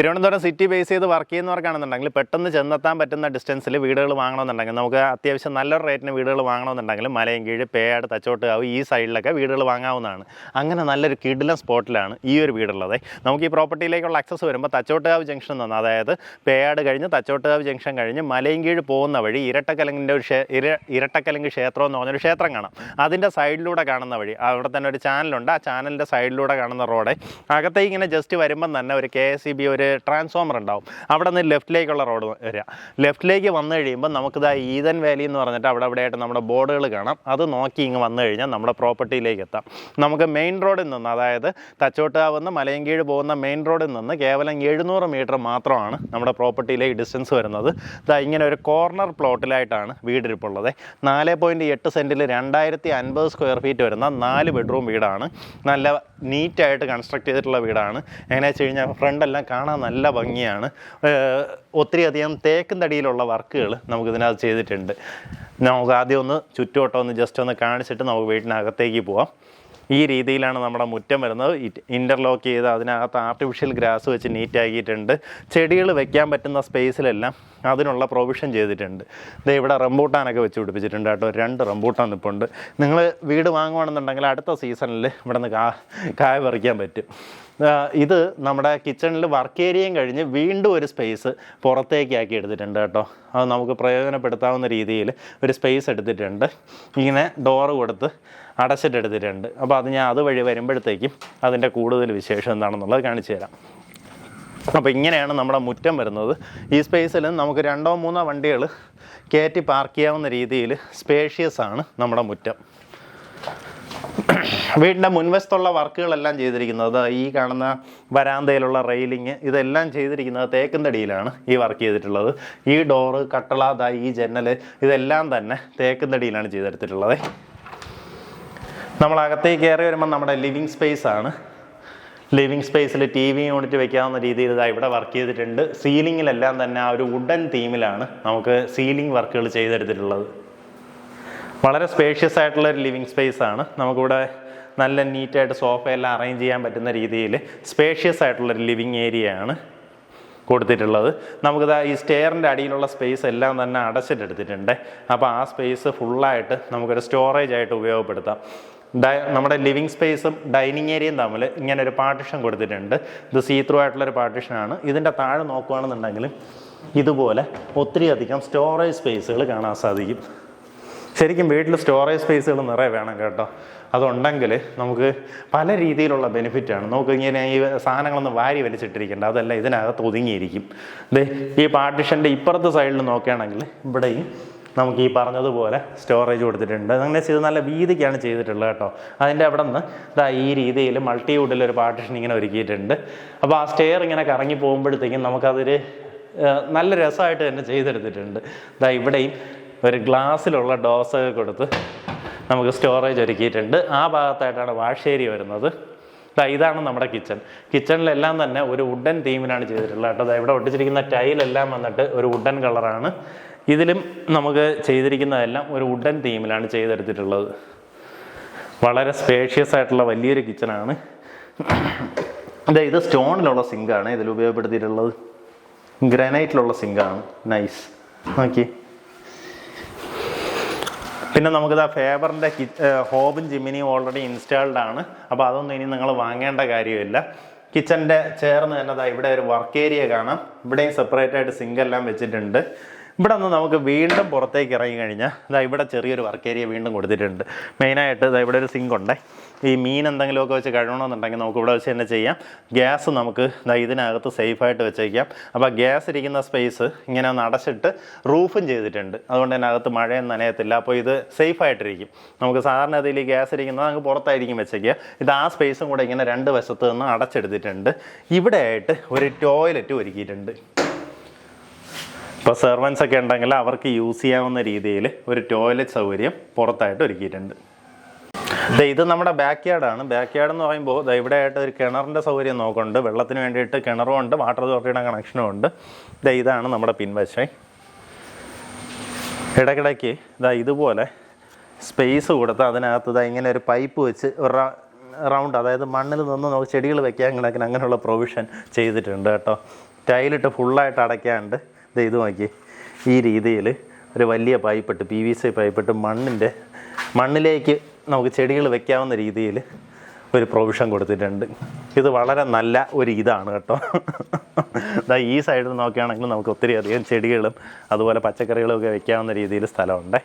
Thiruvananthapuram city base ചെയ്ത് work ചെയ്യുന്നവർക്കാണെന്നുണ്ടെങ്കിൽ പെട്ടെന്ന് ചെന്നെത്താൻ പറ്റുന്ന ഡിസ്റ്റൻസിൽ വീടുകൾ വാങ്ങണമെന്നുണ്ടെങ്കിൽ നമുക്ക് അത്യാവശ്യം നല്ലൊരു റേറ്റിന് വീടുകൾ വാങ്ങണമെന്നുണ്ടെങ്കിൽ മലയും കീഴ് പേയാട് തച്ചോട്ടുകാവ് ഈ സൈഡിലൊക്കെ വീടുകൾ വാങ്ങാവുന്നതാണ്. അങ്ങനെ നല്ലൊരു കിടിലം സ്പോട്ടിലാണ് ഈ ഒരു വീടുള്ളത്. നമുക്ക് ഈ പ്രോപ്പർട്ടിയിലേക്കുള്ള ആക്സസ് വരുമ്പോൾ തച്ചോട്ടുകാവ് ജംഗ്ഷൻ നിന്ന് അതായത് പേയാട് കഴിഞ്ഞ് തച്ചോട്ടുകാവ് ജംഗ്ഷൻ കഴിഞ്ഞ് മലയും കീഴ് പോകുന്ന വഴി ഇരട്ടക്കലങ്ങിന്റെ ഒരു ഇര ഇരട്ടക്കലങ്ക് ക്ഷേത്രം എന്ന് പറഞ്ഞൊരു ക്ഷേത്രം കാണാം. അതിന്റെ സൈഡിലൂടെ കാണുന്ന വഴി അവിടെ തന്നെ ഒരു ചാനലുണ്ട് ആ ചാനലിന്റെ സൈഡിലൂടെ കാണുന്ന റോഡ് അകത്തേക്ക് ഇങ്ങനെ ജസ്റ്റ് വരുമ്പം തന്നെ ഒരു കെ എസ് സി ബി ഒരു ട്രാൻസ്ഫോമർ ഉണ്ടാവും. അവിടെ നിന്ന് ലെഫ്റ്റിലേക്കുള്ള റോഡ് വരിക. ലെഫ്റ്റിലേക്ക് വന്നു കഴിയുമ്പോൾ നമുക്കിതാ ഈതൻ വാലി എന്ന് പറഞ്ഞിട്ട് അവിടെ അവിടെയായിട്ട് നമ്മുടെ ബോർഡുകൾ കാണാം. അത് നോക്കി ഇങ്ങ് വന്നു കഴിഞ്ഞാൽ നമ്മുടെ പ്രോപ്പർട്ടിയിലേക്ക് എത്താം. നമുക്ക് മെയിൻ റോഡിൽ നിന്ന് അതായത് തച്ചോട്ടുകാവ് നിന്ന് മലയങ്കീഴ് പോകുന്ന മെയിൻ റോഡിൽ നിന്ന് കേവലം എഴുന്നൂറ് മീറ്റർ മാത്രമാണ് നമ്മുടെ പ്രോപ്പർട്ടിയിലേക്ക് ഡിസ്റ്റൻസ് വരുന്നത്. ഇതാ ഇങ്ങനെ ഒരു കോർണർ പ്ലോട്ടിലായിട്ടാണ് വീടിരിപ്പുള്ളത്. നാല് പോയിന്റ് എട്ട് സെന്റിൽ രണ്ടായിരത്തി അൻപത് സ്ക്വയർ ഫീറ്റ് വരുന്ന നാല് ബെഡ്റൂം വീടാണ്. നല്ല നീറ്റായിട്ട് കൺസ്ട്രക്ട് ചെയ്തിട്ടുള്ള വീടാണ്. എങ്ങനെ വെച്ച് കഴിഞ്ഞാൽ ഫ്രണ്ടെല്ലാം കാണാൻ നല്ല ഭംഗിയാണ്. ഒത്തിരിയധികം തേക്കും തടിയിലുള്ള വർക്കുകൾ നമുക്കിതിനകത്ത് ചെയ്തിട്ടുണ്ട്. നമുക്ക് ആദ്യം ഒന്ന് ചുറ്റോട്ടോ ഒന്ന് ജസ്റ്റ് ഒന്ന് കാണിച്ചിട്ട് നമുക്ക് വീട്ടിനകത്തേക്ക് പോവാം. ഈ രീതിയിലാണ് നമ്മുടെ മുറ്റം വരുന്നത്. ഇന്റർലോക്ക് ചെയ്ത് അതിനകത്ത് ആർട്ടിഫിഷ്യൽ ഗ്രാസ് വെച്ച് നീറ്റാക്കിയിട്ടുണ്ട് ചെടികൾ വെക്കാൻ പറ്റുന്ന സ്പേസിലെല്ലാം അതിനുള്ള പ്രൊവിഷൻ ചെയ്തിട്ടുണ്ട്. ഇത് ഇവിടെ റംബൂട്ടാനൊക്കെ വെച്ച് പിടിപ്പിച്ചിട്ടുണ്ട് കേട്ടോ. രണ്ട് റംബൂട്ടാൻ നിൽപ്പുണ്ട് നിങ്ങൾ വീട് വാങ്ങുവാണെന്നുണ്ടെങ്കിൽ അടുത്ത സീസണിൽ ഇവിടെ നിന്ന് കായ പറിക്കാൻ പറ്റും. ഇത് നമ്മുടെ കിച്ചണിൽ വർക്ക് ഏരിയയും കഴിഞ്ഞ് വീണ്ടും ഒരു സ്പേസ് പുറത്തേക്ക് ആക്കി എടുത്തിട്ടുണ്ട് കേട്ടോ. അത് നമുക്ക് പ്രയോജനപ്പെടുത്താവുന്ന രീതിയിൽ ഒരു സ്പേസ് എടുത്തിട്ടുണ്ട്. ഇങ്ങനെ ഡോറ് കൊടുത്ത് അടച്ചിട്ടെടുത്തിട്ടുണ്ട് അപ്പോൾ അത് ഞാൻ അതുവഴി വരുമ്പോഴത്തേക്കും അതിന്റെ കൂടുതൽ വിശേഷം എന്താണെന്നുള്ളത് കാണിച്ചു തരാം. അപ്പോൾ ഇങ്ങനെയാണ് നമ്മുടെ മുറ്റം വരുന്നത്. ഈ സ്പേസിൽ നമുക്ക് രണ്ടോ മൂന്നോ വണ്ടികൾ കയറ്റി പാർക്ക് ചെയ്യാവുന്ന രീതിയിൽ സ്പേഷ്യസ് ആണ് നമ്മുടെ മുറ്റം. വീടിന്റെ മുൻവശത്തുള്ള വർക്കുകളെല്ലാം ചെയ്തിരിക്കുന്നത് ഈ കാണുന്ന വരാന്തയിലുള്ള റെയിലിങ് ഇതെല്ലാം ചെയ്തിരിക്കുന്നത് തേക്കും തടിയിലാണ് ഈ വർക്ക് ചെയ്തിട്ടുള്ളത്. ഈ ഡോറ് കട്ടള ഈ ജനൽ ഇതെല്ലാം തന്നെ തേക്കും തടിയിലാണ് ചെയ്തെടുത്തിട്ടുള്ളത്. നമ്മൾ അകത്തേക്ക് കയറി വരുമ്പോൾ നമ്മുടെ ലിവിങ് സ്പേസ് ആണ്. ലിവിങ് സ്പേസിൽ ടി വി യൂണിറ്റ് വെക്കാവുന്ന രീതിയിൽ ഇതാ ഇവിടെ വർക്ക് ചെയ്തിട്ടുണ്ട്. സീലിങ്ങിലെല്ലാം തന്നെ ആ ഒരു വുഡൻ തീമിലാണ് നമുക്ക് സീലിംഗ് വർക്കുകൾ ചെയ്തെടുത്തിട്ടുള്ളത്. വളരെ സ്പേഷ്യസ് ആയിട്ടുള്ള ഒരു ലിവിങ് സ്പേസ് ആണ്. നമുക്കിവിടെ നല്ല നീറ്റായിട്ട് സോഫയെല്ലാം അറേഞ്ച് ചെയ്യാൻ പറ്റുന്ന രീതിയിൽ സ്പേഷ്യസ് ആയിട്ടുള്ളൊരു ലിവിങ് ഏരിയ ആണ് കൊടുത്തിട്ടുള്ളത്. നമുക്കിത് ഈ സ്റ്റെയറിന്റെ അടിയിലുള്ള സ്പേസ് എല്ലാം തന്നെ അടച്ചിട്ടെടുത്തിട്ടുണ്ട്. അപ്പോൾ ആ സ്പേസ് ഫുള്ളായിട്ട് നമുക്കൊരു സ്റ്റോറേജ് ആയിട്ട് ഉപയോഗപ്പെടുത്താം. ഡൈ നമ്മുടെ ലിവിങ് സ്പേസും ഡൈനിങ് ഏരിയയും തമ്മിൽ ഇങ്ങനെ ഒരു പാർട്ടിഷൻ കൊടുത്തിട്ടുണ്ട്. ഇത് സീത്രൂ ആയിട്ടുള്ള ഒരു പാർട്ടിഷനാണ് ഇതിന്റെ താഴെ നോക്കുകയാണെന്നുണ്ടെങ്കിൽ ഇതുപോലെ ഒത്തിരി അധികം സ്റ്റോറേജ് സ്പേസുകൾ കാണാൻ സാധിക്കും. ശരിക്കും വീട്ടിൽ സ്റ്റോറേജ് സ്പേസുകൾ നിറയെ വേണം കേട്ടോ. അതുണ്ടെങ്കിൽ നമുക്ക് പല രീതിയിലുള്ള ബെനിഫിറ്റാണ് നമുക്ക് ഇങ്ങനെ ഈ സാധനങ്ങളൊന്നും വാരി വലിച്ചിട്ടിരിക്കേണ്ട. അതല്ല ഇതിനകത്ത് ഒതുങ്ങിയിരിക്കും. ദേ ഈ പാർട്ടിഷന്റെ ഇപ്പുറത്തെ സൈഡിൽ നോക്കുകയാണെങ്കിൽ ഇവിടെയും നമുക്ക് ഈ പറഞ്ഞതുപോലെ സ്റ്റോറേജ് കൊടുത്തിട്ടുണ്ട്. അങ്ങനെ ചെയ്ത് നല്ല വീതിക്കാണ് ചെയ്തിട്ടുള്ളത് കേട്ടോ. അതിന്റെ അവിടെ നിന്ന് ഇതാ ഈ രീതിയിൽ മൾട്ടിവുഡിൽ ഒരു പാർട്ടിഷൻ ഇങ്ങനെ ഒരുക്കിയിട്ടുണ്ട്. അപ്പോൾ ആ സ്റ്റെയർ ഇങ്ങനെ കറങ്ങി പോകുമ്പോഴത്തേക്കും നമുക്കതൊരു നല്ല രസമായിട്ട് തന്നെ ചെയ്തെടുത്തിട്ടുണ്ട്. ഇതാ ഇവിടെയും ഒരു ഗ്ലാസ്സിലുള്ള ഡോസൊക്കെ കൊടുത്ത് നമുക്ക് സ്റ്റോറേജ് ഒരുക്കിയിട്ടുണ്ട്. ആ ഭാഗത്തായിട്ടാണ് വാഷേരി വരുന്നത്. ഇതാണ് നമ്മുടെ കിച്ചൺ. കിച്ചണിലെല്ലാം തന്നെ ഒരു വുഡൻ തീമിനാണ് ചെയ്തിട്ടുള്ളത് കേട്ടോ. ഇവിടെ ഒട്ടിച്ചിരിക്കുന്ന ടൈലെല്ലാം വന്നിട്ട് ഒരു വുഡൻ കളറാണ്. ഇതിലും നമുക്ക് ചെയ്തിരിക്കുന്നതെല്ലാം ഒരു വുഡൻ തീമിലാണ് ചെയ്തെടുത്തിട്ടുള്ളത്. വളരെ സ്പേഷ്യസ് ആയിട്ടുള്ള വലിയൊരു കിച്ചണാണ്. അതെ ഇത് സ്റ്റോണിലുള്ള സിങ്കാണ് ഇതിൽ ഉപയോഗപ്പെടുത്തിയിട്ടുള്ളത്. ഗ്രാനൈറ്റിലുള്ള സിങ്കാണ് നൈസ് നോക്കി. പിന്നെ നമുക്കിത് ആ ഫേബറിന്റെ ഹോബും ജിമ്മിനിയും ഓൾറെഡി ഇൻസ്റ്റാൾഡ് ആണ്. അപ്പോൾ അതൊന്നും ഇനി നിങ്ങൾ വാങ്ങേണ്ട കാര്യമില്ല. കിച്ചന്റെ ചേർന്ന് തന്നെ ഇവിടെ ഒരു വർക്ക് ഏരിയ കാണാം. ഇവിടെയും സെപ്പറേറ്റ് ആയിട്ട് സിങ്കെല്ലാം വെച്ചിട്ടുണ്ട്. ഇവിടെ നിന്ന് നമുക്ക് വീണ്ടും പുറത്തേക്ക് ഇറങ്ങി കഴിഞ്ഞാൽ ഇതാ ഇവിടെ ചെറിയൊരു വർക്ക് ഏരിയ വീണ്ടും കൊടുത്തിട്ടുണ്ട്. മെയിനായിട്ട് ഇതാ ഇവിടെ ഒരു സിങ്ക് ഉണ്ട്. ഈ മീൻ എന്തെങ്കിലുമൊക്കെ വെച്ച് കഴുകണമെന്നുണ്ടെങ്കിൽ നമുക്ക് ഇവിടെ വെച്ച് തന്നെ ചെയ്യാം. ഗ്യാസ് നമുക്ക് ഇതിനകത്ത് സേഫായിട്ട് വെച്ചേക്കാം. അപ്പോൾ ഗ്യാസ് ഇരിക്കുന്ന സ്പേസ് ഇങ്ങനെ ഒന്ന് അടച്ചിട്ട് റൂഫും ചെയ്തിട്ടുണ്ട്. അതുകൊണ്ട് തന്നെ അകത്ത് മഴയൊന്നും നനയത്തില്ല. അപ്പോൾ ഇത് സേഫായിട്ടിരിക്കും നമുക്ക് സാധാരണ അതിൽ ഗ്യാസ് ഇരിക്കുന്നത് നമുക്ക് പുറത്തായിരിക്കും വെച്ചേക്കുക. ഇത് ആ സ്പേസും കൂടെ ഇങ്ങനെ രണ്ട് വശത്ത് നിന്ന് അടച്ചെടുത്തിട്ടുണ്ട്. ഇവിടെ ആയിട്ട് ഒരു ടോയ്ലറ്റ് ഒരുക്കിയിട്ടുണ്ട്. ഇപ്പോൾ സെർവൻസ് ഒക്കെ ഉണ്ടെങ്കിൽ അവർക്ക് യൂസ് ചെയ്യാവുന്ന രീതിയിൽ ഒരു ടോയ്ലറ്റ് സൗകര്യം പുറത്തായിട്ട് ഒരുക്കിയിട്ടുണ്ട്. ഇത് നമ്മുടെ ബാക്ക് യാർഡാണ് ബാക്ക് യാർഡ് എന്ന് പറയുമ്പോൾ ഇവിടെ ആയിട്ട് ഒരു കിണറിന്റെ സൗകര്യം നോക്കുന്നുണ്ട് വെള്ളത്തിന് വേണ്ടിയിട്ട് കിണറും ഉണ്ട് വാട്ടർ അതോറിറ്റിയുടെ കണക്ഷനും ഉണ്ട്. ഇതാണ് നമ്മുടെ പിൻവശം. ഇടയ്ക്കിടയ്ക്ക് ഇതാ ഇതുപോലെ സ്പേസ് കൊടുത്ത് അതിനകത്ത് ഇതാ ഇങ്ങനെ ഒരു പൈപ്പ് വെച്ച് റൗണ്ട് അതായത് മണ്ണിൽ നിന്ന് നമുക്ക് ചെടികൾ വെക്കാൻ കണക്കിന് അങ്ങനെയുള്ള പ്രൊവിഷൻ ചെയ്തിട്ടുണ്ട് കേട്ടോ. ടൈലിട്ട് ഫുള്ളായിട്ട് അടയ്ക്കാണ്ട് ഇത് ഇത് നോക്കി. ഈ രീതിയിൽ ഒരു വലിയ പൈപ്പിട്ട് പി വി സി പൈപ്പിട്ട് മണ്ണിന്റെ മണ്ണിലേക്ക് നമുക്ക് ചെടികൾ വെക്കാവുന്ന രീതിയിൽ ഒരു പ്രൊവിഷൻ കൊടുത്തിട്ടുണ്ട്. ഇത് വളരെ നല്ല ഒരു ഇതാണ് കേട്ടോ. ദാ ഈ സൈഡിൽ നോക്കുകയാണെങ്കിൽ നമുക്ക് ഒത്തിരി അധികം ചെടികളും അതുപോലെ പച്ചക്കറികളും ഒക്കെ വെക്കാവുന്ന രീതിയിൽ സ്ഥലമുണ്ട്.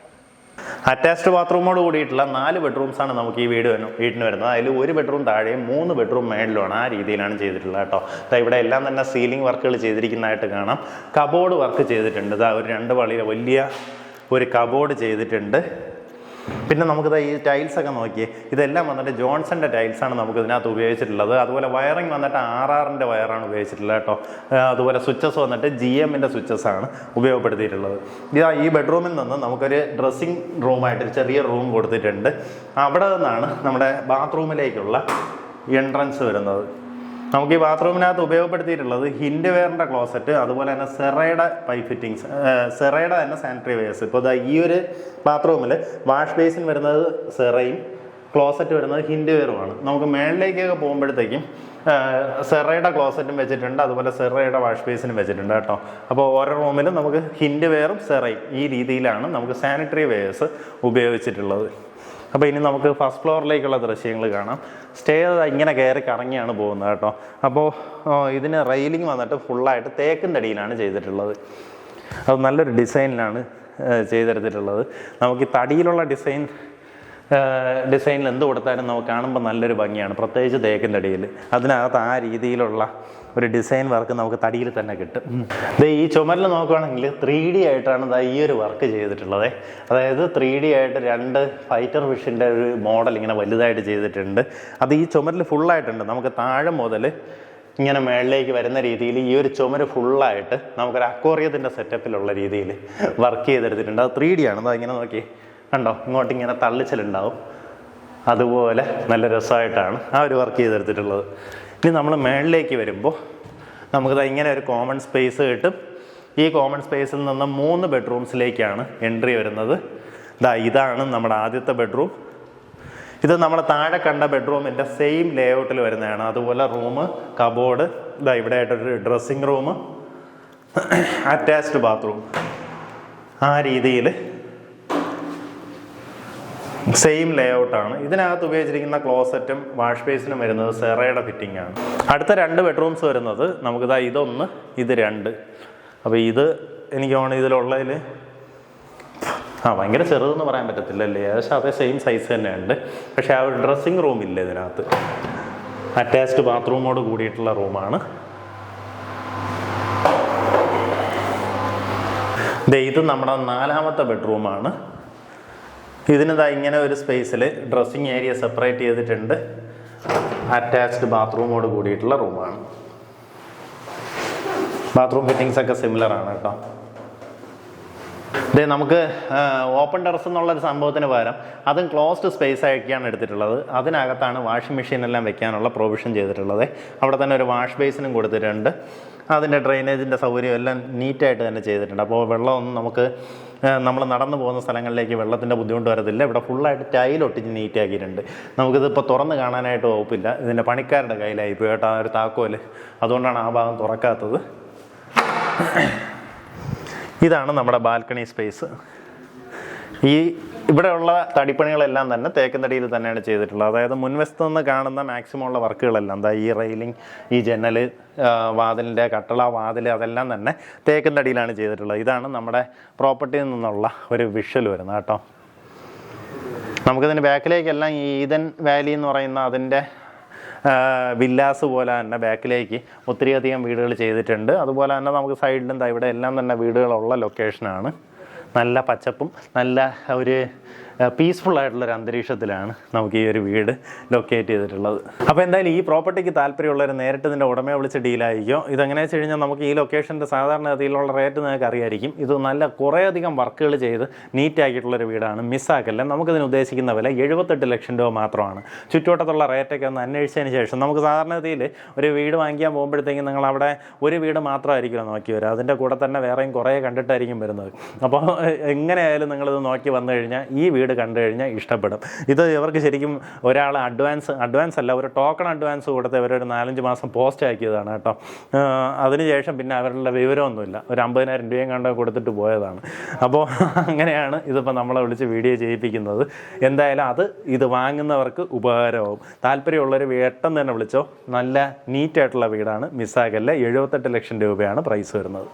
അറ്റാച്ച്ഡ് ബാത്റൂമോട് കൂടിയിട്ടുള്ള നാല് ബെഡ്റൂംസാണ് നമുക്ക് ഈ വീട് വീട്ടിന് വരുന്നത്. അതിൽ ഒരു ബെഡ്റൂം താഴെയും മൂന്ന് ബെഡ്റൂം മേളിലുമാണ് ആ രീതിയിലാണ് ചെയ്തിട്ടുള്ളത് കേട്ടോ. ദാ ഇവിടെ എല്ലാം തന്നെ സീലിംഗ് വർക്കുകൾ ചെയ്തിരിക്കുന്നതായിട്ട് കാണാം. കബോർഡ് വർക്ക് ചെയ്തിട്ടുണ്ട്. ഇതാ ഒരു രണ്ട് വളരെ വലിയ ഒരു കബോർഡ് ചെയ്തിട്ടുണ്ട്. പിന്നെ നമുക്കിത് ഈ ടൈൽസ് ഒക്കെ നോക്കിയേ ഇതെല്ലാം വന്നിട്ട് ജോൺസന്റെ ടൈൽസ് ആണ് നമുക്ക് ഇതിനകത്ത് ഉപയോഗിച്ചിട്ടുള്ളത്. അതുപോലെ വയറിംഗ് വന്നിട്ട് ആർ ആറിന്റെ വയറാണ് ഉപയോഗിച്ചിട്ടുള്ളത് കേട്ടോ. അതുപോലെ സ്വിച്ചസ് വന്നിട്ട് ജി എമ്മിന്റെ സ്വിച്ചസ് ആണ് ഉപയോഗപ്പെടുത്തിയിട്ടുള്ളത്. ഇതാ ഈ ബെഡ്റൂമിൽ നിന്ന് നമുക്കൊരു ഡ്രസ്സിംഗ് റൂമായിട്ട് ഒരു ചെറിയ റൂം കൊടുത്തിട്ടുണ്ട്. അവിടെ നിന്നാണ് നമ്മുടെ ബാത്റൂമിലേക്കുള്ള എൻട്രൻസ് വരുന്നത്. നമുക്ക് ഈ ബാത്റൂമിനകത്ത് ഉപയോഗപ്പെടുത്തിയിട്ടുള്ളത് ഹിൻഡ് വെയറിന്റെ ക്ലോസറ്റ് അതുപോലെ തന്നെ സെറയുടെ പൈപ്പ് ഫിറ്റിങ്സ് സെറയുടെ തന്നെ സാനിറ്ററി വെയർസ് ഇപ്പോൾ ഇതാ ഈ ഒരു ബാത്റൂമിൽ വാഷ് ബേസിൻ വരുന്നത് സെറയും ക്ലോസറ്റ് വരുന്നത് ഹിൻഡ് വെയറുമാണ്. നമുക്ക് മേളിലേക്കൊക്കെ പോകുമ്പോഴത്തേക്കും സെറയുടെ ക്ലോസറ്റും വെച്ചിട്ടുണ്ട് അതുപോലെ സെറയുടെ വാഷ് ബേസിനും വെച്ചിട്ടുണ്ട് കേട്ടോ. അപ്പോൾ ഓരോ റൂമിലും നമുക്ക് ഹിൻഡ് വെയറും സെറയും ഈ രീതിയിലാണ് നമുക്ക് സാനിറ്ററി വെയർസ് ഉപയോഗിച്ചിട്ടുള്ളത്. അപ്പോൾ ഇനി നമുക്ക് ഫസ്റ്റ് ഫ്ലോറിലേക്കുള്ള ദൃശ്യങ്ങൾ കാണാം. സ്റ്റേ ഇങ്ങനെ കയറി കറങ്ങിയാണ് പോകുന്നത് കേട്ടോ. അപ്പോൾ ഇതിന് റെയിലിംഗ് വന്നിട്ട് ഫുള്ളായിട്ട് തേക്കിന്റെ അടിയിലാണ് ചെയ്തിട്ടുള്ളത്. അത് നല്ലൊരു ഡിസൈനിലാണ് ചെയ്തെടുത്തിട്ടുള്ളത്. നമുക്ക് ഈ തടിയിലുള്ള ഡിസൈൻ ഡിസൈനിൽ എന്ത് കൊടുത്താലും നമുക്ക് കാണുമ്പോൾ നല്ലൊരു ഭംഗിയാണ്. പ്രത്യേകിച്ച് തേക്കിന്റെ അടിയിൽ അതിനകത്ത് ആ രീതിയിലുള്ള ഒരു ഡിസൈൻ വർക്ക് നമുക്ക് തടിയിൽ തന്നെ കിട്ടും. ഇത് ഈ ചുമരിൽ നോക്കുകയാണെങ്കിൽ ത്രീ ഡി ആയിട്ടാണ് ഈ ഒരു വർക്ക് ചെയ്തിട്ടുള്ളത്. അതായത് ത്രീ ഡി ആയിട്ട് രണ്ട് ഫൈറ്റർ ഫിഷിന്റെ ഒരു മോഡൽ ഇങ്ങനെ വലുതായിട്ട് ചെയ്തിട്ടുണ്ട്. അത് ഈ ചുമരിൽ ഫുള്ളായിട്ടുണ്ട് നമുക്ക് താഴെ മുതൽ ഇങ്ങനെ മേളിലേക്ക് വരുന്ന രീതിയിൽ ഈ ഒരു ചുമര് ഫുള്ളായിട്ട് നമുക്കൊരു അക്വോറിയത്തിന്റെ സെറ്റപ്പിലുള്ള രീതിയിൽ വർക്ക് ചെയ്തെടുത്തിട്ടുണ്ട്. അത് ത്രീ ഡി ആണ്. അതാ ഇങ്ങനെ നോക്കി. കണ്ടോ? ഇങ്ങോട്ട് ഇങ്ങനെ തള്ളിച്ചിലുണ്ടാവും. അതുപോലെ നല്ല രസമായിട്ടാണ് ആ ഒരു വർക്ക് ചെയ്തെടുത്തിട്ടുള്ളത്. ഇനി നമ്മൾ മേളിലേക്ക് വരുമ്പോൾ നമുക്കിത് ഇങ്ങനെ ഒരു കോമൺ സ്പേസ് കിട്ടും. ഈ കോമൺ സ്പേസിൽ നിന്ന് മൂന്ന് ബെഡ്റൂംസിലേക്കാണ് എൻട്രി വരുന്നത്. ഇതാ ഇതാണ് നമ്മുടെ ആദ്യത്തെ ബെഡ്റൂം ഇത് നമ്മൾ താഴെ കണ്ട ബെഡ്റൂമിന്റെ സെയിം ലേഔട്ടിൽ വരുന്നതാണ്. അതുപോലെ റൂം കബോർഡ് ഇതാ ഇവിടെ ആയിട്ടൊരു ഡ്രസ്സിങ് റൂം അറ്റാച്ച്ഡ് ബാത്റൂം ആ രീതിയിൽ സെയിം ലേ ഔട്ടാണ് ഇതിനകത്ത് ഉപയോഗിച്ചിരിക്കുന്ന ക്ലോസറ്റും വാഷ് ബേസിനും വരുന്നത് സെറയുടെ ഫിറ്റിംഗ് ആണ്. അടുത്ത രണ്ട് ബെഡ്റൂംസ് വരുന്നത് നമുക്കിതാ ഇതൊന്ന് ഇത് രണ്ട്. അപ്പോൾ ഇത് എനിക്ക് തോന്നുന്നു ഇതിലുള്ളതിൽ ആ ഭയങ്കര ചെറുതെന്ന് പറയാൻ പറ്റത്തില്ല അല്ലേ ഏകദേശം അതേ സെയിം സൈസ് തന്നെയുണ്ട്. പക്ഷേ ആ ഒരു ഡ്രസ്സിങ് റൂം ഇല്ല ഇതിനകത്ത്. അറ്റാച്ച്ഡ് ബാത്റൂമോട് കൂടിയിട്ടുള്ള റൂമാണ് ഇത് നമ്മുടെ നാലാമത്തെ ബെഡ്റൂമാണ് ഇതിനിതാ ഇങ്ങനെ ഒരു സ്പേസിൽ ഡ്രസ്സിങ് ഏരിയ സെപ്പറേറ്റ് ചെയ്തിട്ടുണ്ട്. അറ്റാച്ച്ഡ് ബാത്റൂമോട് കൂടിയിട്ടുള്ള റൂമാണ്. ബാത്റൂം ഫിറ്റിങ്സ് ഒക്കെ സിമിലർ ആണ് കേട്ടോ. ഇതേ നമുക്ക് ഓപ്പൺ ടെറസ് എന്നുള്ളൊരു സംഭവത്തിന് പകരം അതും ക്ലോസ്ഡ് സ്പേസ് ആക്കിയാണ് എടുത്തിട്ടുള്ളത്. അതിനകത്താണ് വാഷിംഗ് മെഷീൻ എല്ലാം വെക്കാനുള്ള പ്രൊവിഷൻ ചെയ്തിട്ടുള്ളത്. അവിടെ തന്നെ ഒരു വാഷ് ബേസിനും കൊടുത്തിട്ടുണ്ട്. അതിന്റെ ഡ്രെയിനേജിന്റെ സൗകര്യം എല്ലാം നീറ്റായിട്ട് തന്നെ ചെയ്തിട്ടുണ്ട്. അപ്പോൾ വെള്ളമൊന്നും നമുക്ക് നമ്മൾ നടന്നു പോകുന്ന സ്ഥലങ്ങളിലേക്ക് വെള്ളത്തിന്റെ ബുദ്ധിമുട്ട് വരത്തില്ല. ഇവിടെ ഫുള്ളായിട്ട് ടൈൽ ഒട്ടിച്ച് നീറ്റാക്കിയിട്ടുണ്ട് നമുക്കിത് ഇപ്പോൾ തുറന്ന് കാണാനായിട്ട് വകുപ്പില്ല. ഇതിന്റെ പണിക്കാരുടെ കയ്യിലായി പോയി കേട്ടോ ഒരു താക്കോൽ. അതുകൊണ്ടാണ് ആ ഭാഗം തുറക്കാത്തത്. ഇതാണ് നമ്മുടെ ബാൽക്കണി സ്പേസ് ഈ ഇവിടെയുള്ള തടിപ്പണികളെല്ലാം തന്നെ തേക്കുന്നടിയിൽ തന്നെയാണ് ചെയ്തിട്ടുള്ളത്. അതായത് മുൻവശത്ത് നിന്ന് കാണുന്ന മാക്സിമം ഉള്ള വർക്കുകളെല്ലാം എന്താ ഈ റെയിലിംഗ് ഈ ജനൽ വാതിലിന്റെ കട്ടള വാതിൽ അതെല്ലാം തന്നെ തേക്കുന്നടിയിലാണ് ചെയ്തിട്ടുള്ളത്. ഇതാണ് നമ്മുടെ പ്രോപ്പർട്ടിയിൽ നിന്നുള്ള ഒരു വിഷ്വൽ വരുന്നത് കേട്ടോ. നമുക്കിതിന് ബാക്കിലേക്കെല്ലാം ഈ ഈതൻ വാലി എന്ന് പറയുന്ന അതിന്റെ വില്ലാസ് പോലെ തന്നെ ബാക്കിലേക്ക് ഒത്തിരിയധികം വീടുകൾ ചെയ്തിട്ടുണ്ട്. അതുപോലെ തന്നെ നമുക്ക് സൈഡിലും ഇവിടെ എല്ലാം തന്നെ വീടുകളുള്ള ലൊക്കേഷനാണ് നല്ല പച്ചപ്പും നല്ല ഒരു പീസ്ഫുൾ ആയിട്ടുള്ള ഒരു അന്തരീക്ഷത്തിലാണ് നമുക്ക് ഈ ഒരു വീട് ലൊക്കേറ്റ് ചെയ്തിട്ടുള്ളത്. അപ്പോൾ എന്തായാലും ഈ പ്രോപ്പർട്ടിക്ക് താല്പര്യമുള്ളവർ നേരിട്ട് ഇതിന്റെ ഉടമയെ വിളിച്ച് ഡീലായിരിക്കും ഇതെങ്ങനെ വെച്ച് കഴിഞ്ഞാൽ നമുക്ക് ഈ ലൊക്കേഷന്റെ സാധാരണ ഗതിയിലുള്ള റേറ്റ് നിങ്ങൾക്ക് അറിയായിരിക്കും. ഇത് നല്ല കുറേയധികം വർക്കുകൾ ചെയ്ത് നീറ്റാക്കിയിട്ടുള്ളൊരു വീടാണ്. മിസ്സാക്കല്ല. നമുക്കിതിന് ഉദ്ദേശിക്കുന്ന വില എഴുപത്തെട്ട് ലക്ഷം രൂപ മാത്രമാണ്. ചുറ്റുവട്ടത്തുള്ള റേറ്റൊക്കെ ഒന്ന് അന്വേഷിച്ചതിന് ശേഷം നമുക്ക് സാധാരണ ഗതിയിൽ ഒരു വീട് വാങ്ങിക്കാൻ പോകുമ്പോഴത്തേക്കും നിങ്ങൾ അവിടെ ഒരു വീട് മാത്രമായിരിക്കുമല്ലോ നോക്കി വരിക. അതിന്റെ കൂടെ തന്നെ വേറെയും കുറേ കണ്ടിട്ടായിരിക്കും വരുന്നത്. അപ്പോൾ എങ്ങനെയായാലും നിങ്ങളിത് നോക്കി വന്നു കഴിഞ്ഞാൽ ഈ വീട് വീട് കണ്ടു കഴിഞ്ഞാൽ ഇഷ്ടപ്പെടും. ഇത് ഇവർക്ക് ശരിക്കും ഒരാൾ അഡ്വാൻസ് അഡ്വാൻസ് അല്ല ഒരു ടോക്കൺ അഡ്വാൻസ് കൊടുത്ത് ഇവരൊരു നാലഞ്ച് മാസം പോസ്റ്റ് ആക്കിയതാണ് കേട്ടോ. അതിനുശേഷം പിന്നെ അവരുടെ വിവരമൊന്നുമില്ല. ഒരു അമ്പതിനായിരം രൂപയും കണ്ട കൊടുത്തിട്ട് പോയതാണ്. അപ്പോൾ അങ്ങനെയാണ് ഇതിപ്പോൾ നമ്മളെ വിളിച്ച് വീഡിയോ ചെയ്യിപ്പിക്കുന്നത്. എന്തായാലും അത് ഇത് വാങ്ങുന്നവർക്ക് ഉപകാരമാവും. താല്പര്യമുള്ളവർ പെട്ടെന്ന് തന്നെ വിളിച്ചോ. നല്ല നീറ്റായിട്ടുള്ള വീടാണ് മിസ്സാകല്ല എഴുപത്തെട്ട് ലക്ഷം രൂപയാണ് പ്രൈസ് വരുന്നത്.